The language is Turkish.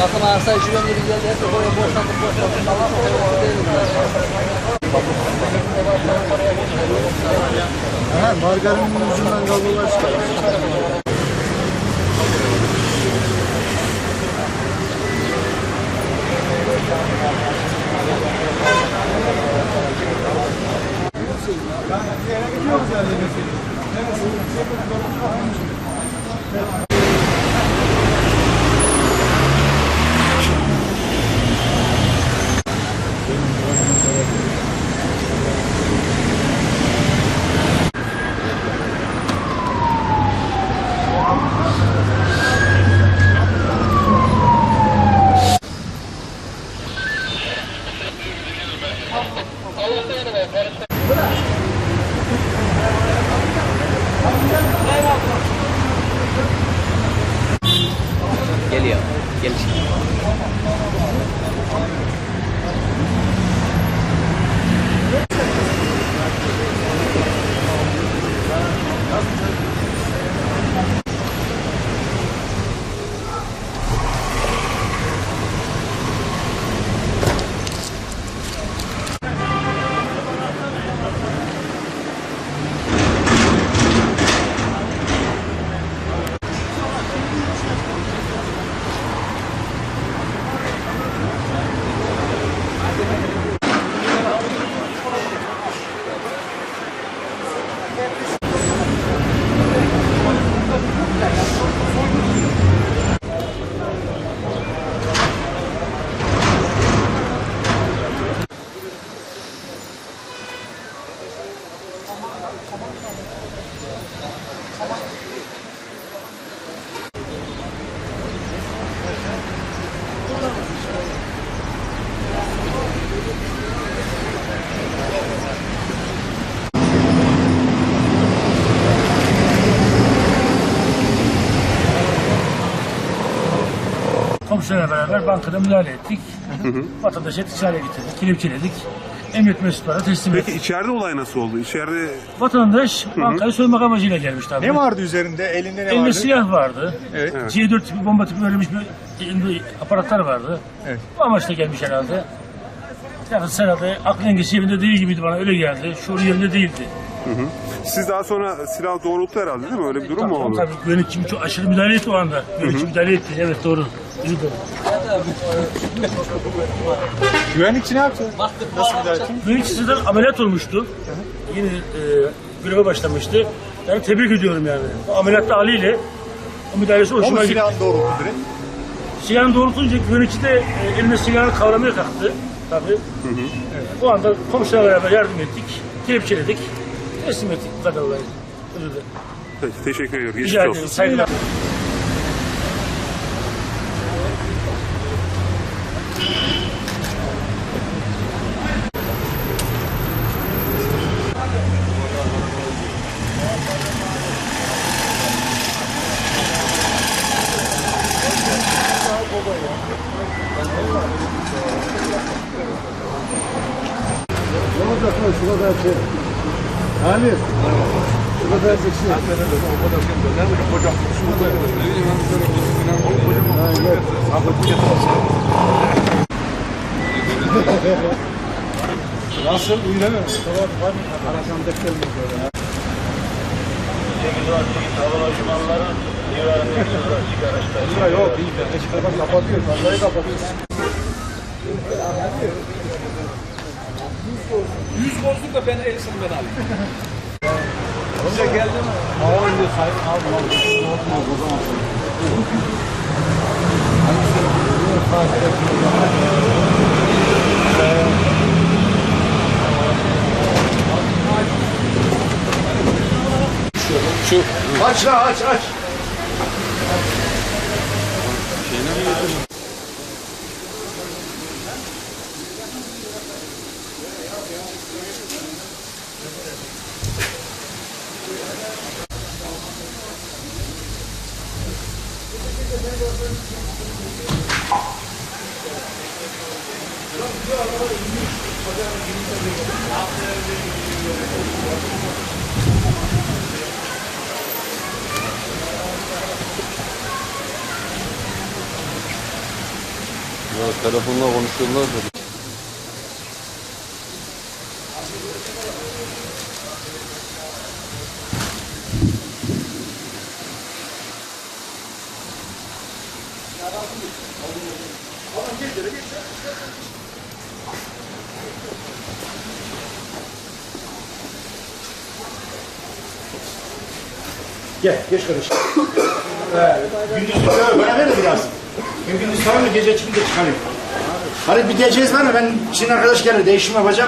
Bakın arsa işi yönleri geldi. Hep böyle boşaltıp boşaltıp. Allah korusun değilim. Ha, margarinin ucundan kablolar çıkar. Geliyor. Gel Komşularla beraber bankada müdahale ettik. Vatandaşa ticari getirdik, kelepçeledik. Emniyet mensuplarına teslim Peki ettik. içeride olay nasıl oldu? İçeride Vatandaş bankayı soymak amacıyla gelmişti abi. Ne vardı üzerinde? Elinde ne Elinde vardı? silah vardı. Evet. C4 tipi bomba tipi verilmiş bir aparatlar vardı. Evet. Bu amaçla gelmiş herhalde. Yani herhalde aklı dengesi yerinde değil gibiydi bana öyle geldi. Şuur yerinde değildi. siz daha sonra silah doğrulttu herhalde değil mi? Öyle bir durum mu Tabii, oldu? tabii güvenlikçi çok aşırı müdahale etti o anda. Güvenlikçi müdahale etti. Evet doğru. Doğru. Güvenlikçi ne yaptı? Nasıl etti? Güvenlikçi zaten ameliyat olmuştu. Yeni e, göreve başlamıştı. Yani tebrik ediyorum yani. O ameliyatta o müdahalesi O mu hoşuma gitti. silahını doğrulttu direkt? Silahını doğrultunca güvenlikçi de e, eline silahını kavramaya kalktı. Tabii. O anda komşularla beraber yardım ettik. Kelepçeledik. Teslim ettik bu kadar olayı. Özür dilerim. Peki, teşekkür ediyorum. Geçmiş Rica olsun. ederim. Saygılar. Ne olacak lan? Şurada da şey. Amir. Şurada da bir şey. Ha, evet. Nasıl? İyi değil mi? Tamam. Hadi. Yok. Fazlayı kapatıyor. Yüz bozduk da ben el ben alayım. Size geldi mi? Aa önce sayın al al. o zaman. Aç la aç aç. Ya telefonla konuşuyorlar dedi. Gel, geç kardeşim. gündüz bana, bana ver de biraz. Ben gündüz tamam mı gece çıkınca çıkarayım. Hadi bir geceniz var mı? Ben şimdi arkadaş gelir değişim yapacağım.